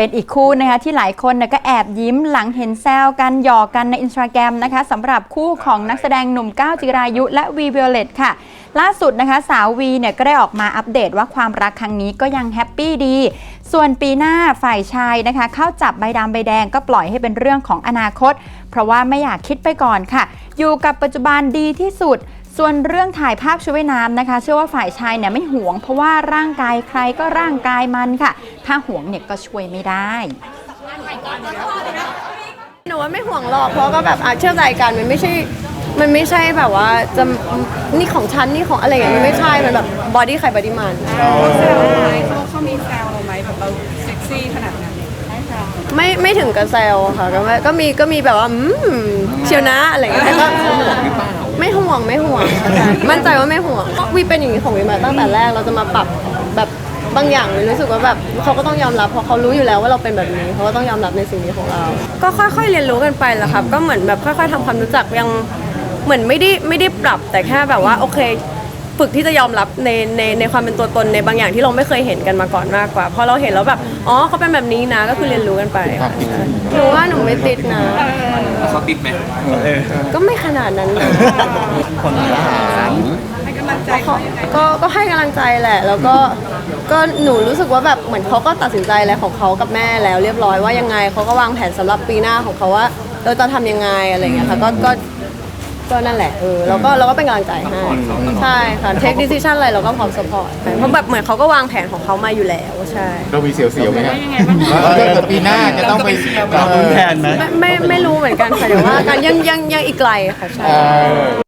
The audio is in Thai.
เป็นอีกคู่นะคะที่หลายคนนะก็แอบยิ้มหลังเห็นแซวกันหยอกกันในอินสตาแกรมนะคะสำหรับคู่ของนักแสดงหนุ่มก้าวจิรายุ และวีวิโอเลตค่ะ ล่าสุดนะคะสาววีเนี่ยก็ได้ออกมาอัปเดตว่าความรักครั้งนี้ก็ยังแฮปปี้ดี ส่วนปีหน้าฝ่ายชายนะคะ เข้าจับใบดำใบแดงก็ปล่อยให้เป็นเรื่องของอนาคต เพราะว่าไม่อยากคิดไปก่อนค่ะ อยู่กับปัจจุบันดีที่สุด ส่วนเรื่องถ่ายภาพชุดว่ายน้ำนะคะ เชื่อว่าฝ่ายชายเนี่ยไม่หวง เพราะว่าร่างกายใครก็ร่างกายมันค่ะ ถ้าหวงเนี่ยก็ช่วยไม่ได้หนูว่าไม่ห่วงหรอกเพราะก็แบบอะเชื่อใจกันมันไม่ใช่ มันไม่ใช่แบบว่าจะนี่ของฉันนี่ของอะไรอย่างเงี้ยมันไม่ใช่มันแบบบอดี้ใครบอดี้มันเขาแซวไหมเขาเขามีแซวเราไหมแบบเราเซ็กซี่ขนาดนั้นไม่ไม่ถึงกับแซวค่ะก็ไม่ก็มีก็มีแบบว่าอืมเชียวนะอะไรอย่างเงี้ยแต่ก็ ไม่ห่วงไม่ห่วงมั่นใจว่าไม่ห่วงวีเป็นอย่างนี้ของวีมาตั้งแต่แรกเราจะมาปรับแบบบางอย่างวีรู้สึกว่าแบบเขาก็ต้องยอมรับเพราะเขารู้อยู่แล้วว่าเราเป็นแบบนี้เขาก็ต้องยอมรับในสิ่งนี้ของเรา ก็ค่อยๆเรียนรู้กันไปแหละครับก็เหมือนแบบค่อย ๆทำความรู้จักยังเหมือนไม่ได้ไม่ได้ปรับแต่แค่แบบว่าโอเค ฝึกที่จะยอมรับในในในความเป็นตัวตนในบางอย่างที่เราไม่เคยเห็นกันมาก่อนมากกว่าพอเราเห็นแล้วแบบอ๋อเขาเป็นแบบนี้นะก็คือเรียนรู้กันไปหนูว่าหนูไม่ติดนะเขาติดไหมก็ไม่ขนาดนั้นนะให้กำลังใจก็เขายังไงก็ก็ให้กำลังใจแหละ แล้วก็ก็หนูรู้สึกว่าแบบเหมือนเขาก็ตัดสินใจอะไรของเขากับแม่แล้วเรียบร้อยว่ายังไงเขาก็วางแผนสำหรับปีหน้าของเขาว่าเราจะทำยังไงอะไรอย่างเงี้ยค่ะก็ก็ ก็นั่นแหละเออเราก็เราก็เป็นกำลังใจให้ ใช่ค่ะเทคดิซิชันอะไรเราก็พร้อมสปอร์ตเพราะแบบเหมือนเขาก็วางแผนของเขามาอยู่แล้วใช่ เรามีเสียวๆไหมครับว่าถ้าเกิดปีหน้าจะต้องไปเราลุ้นแทนไหม ไม่ไม่ไม่รู้เหมือนกันค่ะเดี๋ยวว่ากันยังยังยังอีกไกลค่ะใช่เออ